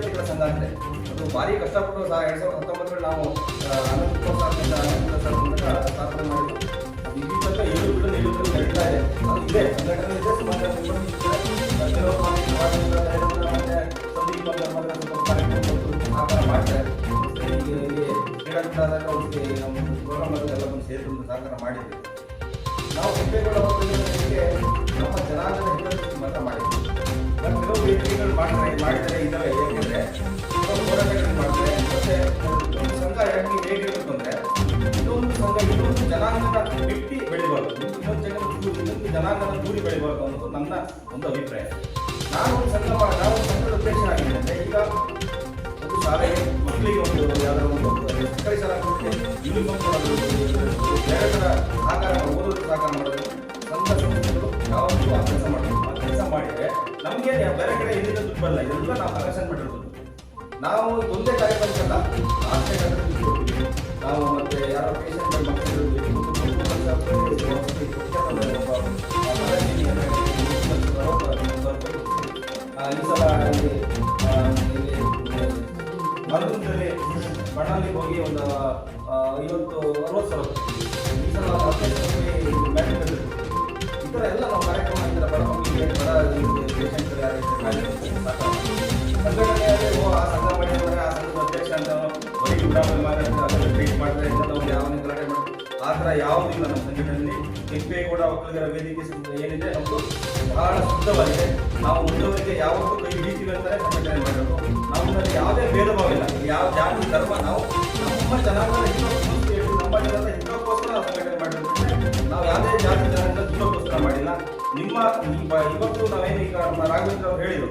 ವಿದ್ಯಾರ್ಥಿಗಳ ಸಂಘ ಆಗಿದೆ. ಅದು ಭಾರಿ ಕಷ್ಟಪಟ್ಟು ಸಹ ಎರಡ್ ಸಾವಿರದ ಹತ್ತೊಂಬತ್ತರಲ್ಲಿ ನಾವು ಆ, ಅನಂತ ಪ್ರೋತ್ಸಾಹದಿಂದ ಅನಂತ ಸರ್ ಮೂಲಕ ಸ್ಥಾಪನೆ ಇಲ್ಲಿ ತನಕ ಏಳು ನಿಲ್ಲುವುದು ನಡೀತಾ ಇದೆ. ಇದೆ. ಸಂಘಟನೆ ನಮ್ಮ ಪ್ರೋಗ್ರಾಮ್ ಮಾಡಿದ್ವಿ ನಾವು ಕೆಂಪೇಗೌಡ ಬಗ್ಗೆ ನಮ್ಮ ಜನಾಂಗದ ಮತ ಹೋರಾಟಗಳು ಮಾಡ್ತಾರೆ ಮತ್ತೆ ಸಂಘ ಯಾಕೆ ಹೇಗಿರ್ಬೇಕು ಅಂದ್ರೆ ಇದೊಂದು ಸಂಘ ಇನ್ನೊಂದು ಜನಾಂಗದ ಬೆಳಿಬಾರ್ದು ಇನ್ನೊಂದು ಜನ ಇನ್ನೊಂದು ಜನಾಂಗದ ದೂರಿ ಬೆಳಿಬಾರ್ದು ಅನ್ನೋದು ನನ್ನ ಒಂದು ಅಭಿಪ್ರಾಯ ನಾನು ಒಂದು ನಾವು ಸಂಘದ ಉದ್ದೇಶ ಆಗಿದೆ ಈಗ ಒಂದು ಮಕ್ಕಳಿಗೆ ಒಂದು ಯಾವ್ದಾದ್ರು ಒಂದು ಸರ್ಕಾರಿ ಶಾಲಾ ಯೂನಿಫಾರ್ಮ್ ಕೊಡೋದು ಬೇರೆ ಥರ ಸಹಕಾರ ಓದೋದು ಸಹಕಾರ ಮಾಡೋದು ಸಂಘ ಸಂಸ್ಥೆಗಳು ಯಾವತ್ತೂ ಆ ಮಾಡಬೇಕು ಆ ಕೆಲಸ ಮಾಡಿದ್ರೆ ನಮಗೆ ಬೇರೆ ಕಡೆ ಎಲ್ಲಿಂದ ದುಡ್ಡು ಬರಲ್ಲ ಇದೆಲ್ಲ ನಾವು ಕಲೆಕ್ಷನ್ ಮಾಡಿರೋದು. ನಾವು ಒಂದೇ ಕಾಯಿ ಬಂದಲ್ಲ ಕಡೆ ನಾವು ಮತ್ತೆ ಯಾರೋ ಪೇಷಂಟ್ ಈ ಸಲ ಮರದಲ್ಲಿ ಬಣ್ಣಲ್ಲಿ ಹೋಗಿ ಒಂದು ಐವತ್ತು ಅರವತ್ತು ಸಾವಿರ ಈ ಸಲ ಮ್ಯಾಟ್ರಿಕ್ ಈ ಥರ ಎಲ್ಲ ನಾವು ಕಾರ್ಯಕ್ರಮ ಈ ಥರ ಬಡ ಬಡ ಪೇಷಂಟ್ಗಳು ಯಾರು ಸಂಘಟನೆಯಲ್ಲಿ ಟ್ರೀಟ್ ಮಾಡ್ತಾರೆ ಇಂಥ ನಾವು ಯಾವ ಮಾಡ್ತಾರೆ ಆ ಥರ ಯಾವುದೂ ಇಲ್ಲ ನಮ್ಮ ಸಂಘಟನೆಯಲ್ಲಿ ಕೆಂಪೇಗೌಡ ಒಕ್ಕಲಿಗರ ವೇದಿಕೆ ಏನಿದೆ ನಮ್ಮದು ಬಹಳ ಶುದ್ಧವಾಗಿದೆ ನಾವು ಮುಂದವರಿಗೆ ಯಾವತ್ತೂ ಕೈ ಹಿಡಿತೀವಿ ಅಂತಲೇ ಸಂಘಟನೆ ಮಾಡಬೇಕು ನಮ್ಮಲ್ಲಿ ಯಾವುದೇ ಭೇದ ಇಲ್ಲ ಯಾವ ಧರ್ಮ ನಾವು ನಮ್ಮ ಜನಾಂಗದ ನಮ್ಮ ಜನರ ಹಿತಕ್ಕೋಸ್ಕರ ನಾವು ಸಂಘಟನೆ ಮಾಡಿರೋದ್ರಿಂದ ನಾವು ಯಾವುದೇ ಜಾತಿ ಜನಾಂಗದ ದುಡ್ಡಕ್ಕೋಸ್ಕರ ಮಾಡಿಲ್ಲ ನಿಮ್ಮ ಇವತ್ತು ನಾವೇನು ಈಗ ನಮ್ಮ ರಾಘವೇಂದ್ರ ಅವರು ಹೇಳಿದರು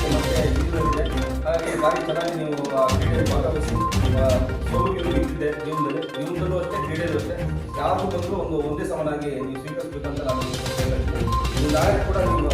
ಹಾಗಾಗಿ ಚೆನ್ನಾಗಿ ನೀವು ಜೀವನದಲ್ಲಿ, ಜೀವನದಲ್ಲೂ ಬಂದರೂ ಒಂದು, ಒಂದೇ ಸಮನಾಗಿ ನೀವು ಸ್ವೀಕರಿಸಬೇಕಂತ ನಾನು ಹೇಳ್ತೀನಿ. ನಾಳೆ ಕೂಡ ನೀವು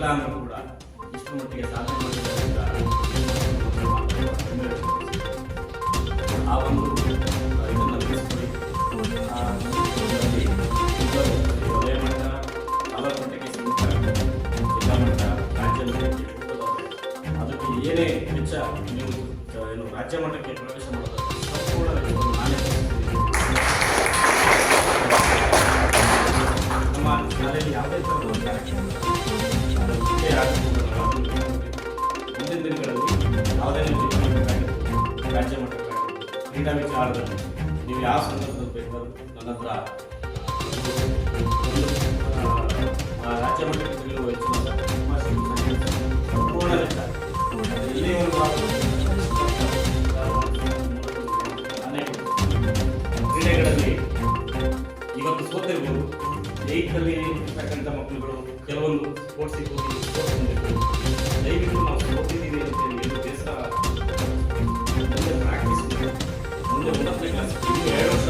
ಇಲ್ಲ ಅಂದ್ರೂ ಕೂಡ ಇಷ್ಟು ಮಟ್ಟಿಗೆ ಸಾಧನೆ ಆ ಒಂದು ಅದಕ್ಕೆ ಏನೇ ವೆಚ್ಚ ನೀವು ಏನು ರಾಜ್ಯ ಮಟ್ಟಕ್ಕೆ ಪ್ರವೇಶ ಭರಿಸ್ತೀನಿ. ನಮ್ಮ ಶಾಲೆಯಲ್ಲಿ ಯಾವುದೇ ಥರದ ಮುಂದಿನ ದಿನಗಳಲ್ಲಿ ರಾಜ್ಯ ಮಟ್ಟಕ್ಕಾಗಿರ್ಬೋದು ಕ್ರೀಡಾ ವಿಚಾರದಲ್ಲಿ ನೀವು ಯಾವ ಸಂದರ್ಭದಲ್ಲಿ ಬೇಕಾದರೂ ನನ್ನ ಹತ್ರ ರಾಜ್ಯ ಮಟ್ಟಕ್ಕೆ ತಿಳಿಯುವ ಹೆಚ್ಚಿನ ಸಂಪೂರ್ಣ ಇವತ್ತು ಇರ್ಬೋದು ಏಯ್ತಲ್ಲಿ ಇರ್ತಕ್ಕಂಥ ಮಕ್ಕಳುಗಳು, ಕೆಲವೊಂದು ಸ್ಪೋರ್ಟ್ಸಿಗೆ ಹೋಗಿ ಸ್ಪೋರ್ಟ್ಸ್ ಬಂದಿರ್ಬೋದು ದಯವಿಟ್ಟು ನಾವು ಸೋತಿದ್ದೀವಿ ಅಂತ ಹೇಳಿ ಬೇಸರ ಮುಂದೆ ಪ್ರಾಕ್ಟೀಸ್ ಮುಂದೆ ಒಂಬತ್ತನೇ ಕ್ಲಾಸ್ ಎರಡು ವರ್ಷ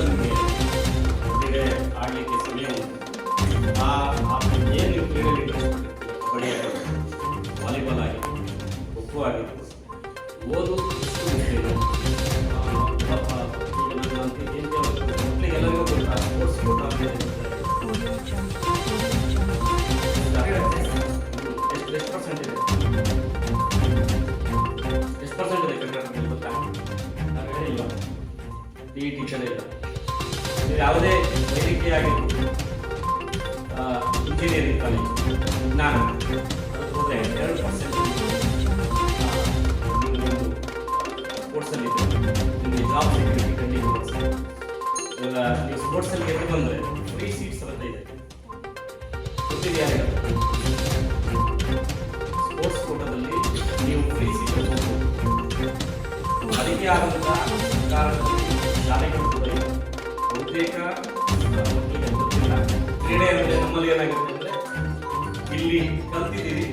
ಟಿ ಇ ಟೀಚರ್ ಇಲ್ಲ ಯಾವುದೇ ವೈದ್ಯಕೀಯ ಆಗಿರ್ಬೋದು ಇಂಜಿನಿಯರಿಂಗ್ ಕಾಲೇಜ್ ವಿಜ್ಞಾನ ಹೋದರೆ ಎರಡು ಪರ್ಸೆಂಟ್ ಸ್ಪೋರ್ಟ್ಸಲ್ಲಿ ನಿಮಗೆ ಜಾಬ್ ಸೆಕ್ಯೂರಿಟಿ ಇವಾಗ ನೀವು ಸ್ಪೋರ್ಟ್ಸಲ್ಲಿ ಗೆದ್ದು ಬಂದರೆ ಫ್ರೀ ಸೀಟ್ಸ್ ಅಂತ ಇದೆ. ಸ್ಪೋರ್ಟ್ಸ್ ಕೋಟದಲ್ಲಿ ನೀವು ಫ್ರೀ ಸೀಟ್ ಅದಕ್ಕೆ ಆದಂತಹ ಕಾರಣದಲ್ಲಿ ಶಾಲೆಗಳು ಕೂಡ ಬಹುತೇಕ ಗೊತ್ತಿಲ್ಲ ಕ್ರೀಡೆ ಅಂದರೆ ನಮ್ಮಲ್ಲಿ ಏನಾಗುತ್ತೆ ಅಂದರೆ ಇಲ್ಲಿ ಕಲ್ತಿದ್ದೀವಿ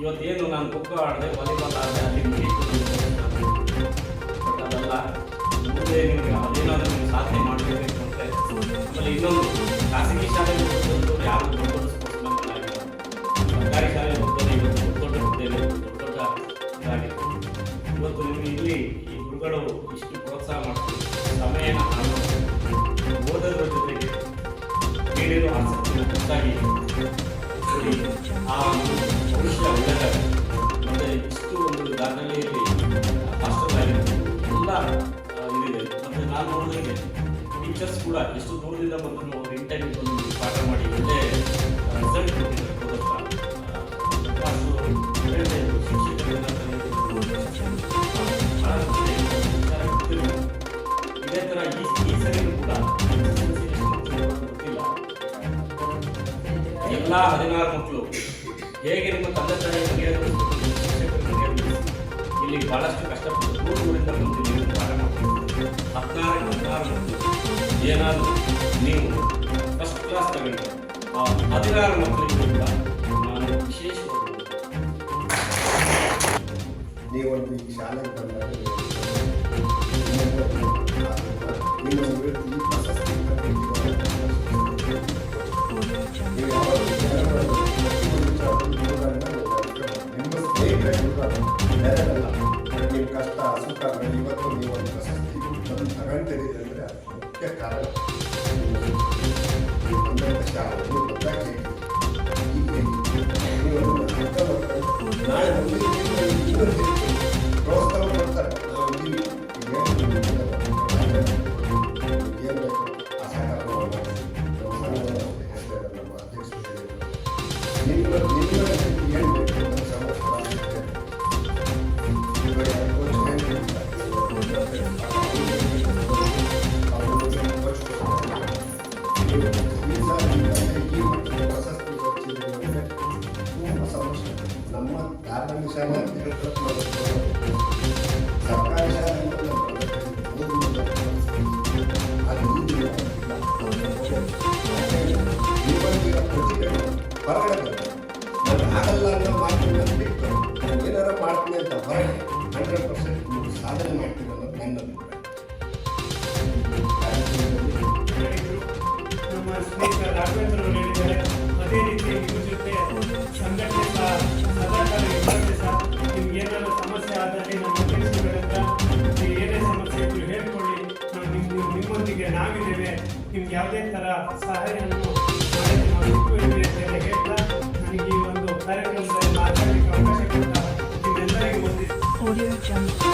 ಇವತ್ತೇನು ನಾನು ಖೋಖೋ ಆಡಿದೆ ವಾಲಿಬಾಲ್ ಆಡಿದೆ ಅಲ್ಲಿ ಬಟ್ ಮುಂದೆ ನಿಮಗೆ ಅದೇನಾದರೂ ನೀವು ಸಾಧನೆ ಮಾಡಬೇಕು ಅಂದರೆ ಆಮೇಲೆ ಇನ್ನೊಂದು ಖಾಸಗಿ ಶಾಲೆಗೆ ಹೋಗೋದು ಯಾರು ದೊಡ್ಡ ದೊಡ್ಡ ಸ್ಪೋರ್ಟ್ಸ್ ಮ್ಯಾನ್ ಆಗಿಲ್ಲ ಸರ್ಕಾರಿ ಶಾಲೆ ಹೋಗ್ತಾರೆ ಇವತ್ತು ದೊಡ್ಡ ದೊಡ್ಡ ದೊಡ್ಡ ದೊಡ್ಡ ಇದಾಗಿದೆ ಇವತ್ತು ನಿಮಗೆ ಇಲ್ಲಿ ಈ ಗುರುಗಳು ಇಷ್ಟು ಪ್ರೋತ್ಸಾಹ ಮಾಡ್ತಾರೆ ಹೆಚ್ಚಾಗಿ ಕೊಡಿ. ಆ ಭವಿಷ್ಯ ಒಳ್ಳೆಯದಾಗುತ್ತೆ ಮತ್ತು ಇಷ್ಟು ಒಂದು ದಾಖಲೆಯಲ್ಲಿ ಆಗಿರ್ಬೋದು ಎಲ್ಲ ಇದಿದೆ ಮತ್ತು ನಾನು ನೋಡಿದಂಗೆ ಟೀಚರ್ಸ್ ಕೂಡ ಎಷ್ಟು ದೂರದಿಂದ ಬಂದರೂ ಅವ್ರು ಇಂಟರ್ವ್ಯೂ ಬಂದು ಪಾಠ ಮಾಡಿ, ಒಳ್ಳೆ ರಿಸಲ್ಟ್ ಕೊಟ್ಟಿದ್ದಾರೆ. ಹೋದ ಎಲ್ಲ ಹದಿನಾರು ಮಕ್ಕಳು. ಹೇಗೆ ನಿಮ್ಮ ತಂದೆ ತಾಯಿ ಇಲ್ಲಿ ಬಹಳಷ್ಟು ಕಷ್ಟಪಟ್ಟು ಊರಿಂದ ಹದಿನಾರು ಹದಿನಾರು ಮಕ್ಕಳು. ಏನಾದರೂ ನೀವು ಫಸ್ಟ್ ಕ್ಲಾಸ್ ತಗೊಂಡು ಆ ಹದಿನಾರು ಮಕ್ಕಳಿಗಿಂತ ನಾನು ವಿಶೇಷ ನೀವೊಂದು ಈ ಶಾಲೆಗೆ ಬಂದಾಗ ನಿಮ್ಮ ಪ್ರಶಸ್ತಿ ಕಷ್ಟ ಸುಖ ಇವತ್ತು ನೀವು ಒಂದು ಪ್ರಶಸ್ತಿ ಬಂದು ತಗೊಂಡಿದ್ದೀರಿ ಅಂದರೆ ಅದು ಮುಖ್ಯ ಕಾರಣ ನೀವು ಬಂದಂಥ ಶಾಲೆ ನೀವು ಬಂದಾಗ ಹೀಗೆ ನೀವು ಒಂದು ಅರ್ಥ ಮಾಡ್ಕೊಂಡು ನಾಳೆ ನಮ್ಮ ಧಾರ್ಮಿಕ ಶಾಲೆ ಸರ್ಕಾರಿ ಶಾಲೆ ಹೊರಗಡೆ ಆಗಲ್ಲ ಅನ್ನೋ ನಾನು ಏನಾರ ಮಾಡ್ತೀನಿ ಅಂತ ಹೊರಗೆ ಹಂಡ್ರೆಡ್ ಪರ್ಸೆಂಟ್ ಸಾಧನೆ ಮಾಡ್ತೀನಿ. ನಿಮ್ಗೆ ಯಾವುದೇ ಥರ ಸಹಾಯವನ್ನು ಹೇಳ್ತಾ ನನಗೆ ಈ ಒಂದು ಕಾರ್ಯಕ್ರಮದಲ್ಲಿ ಮಾತಾಡಲಿಕ್ಕೆ ಅವಕಾಶ ಕೊಡ್ತಾರೆ ನಿಮ್ಮೆಲ್ಲರಿಗೂ ಬಂದಿದೆ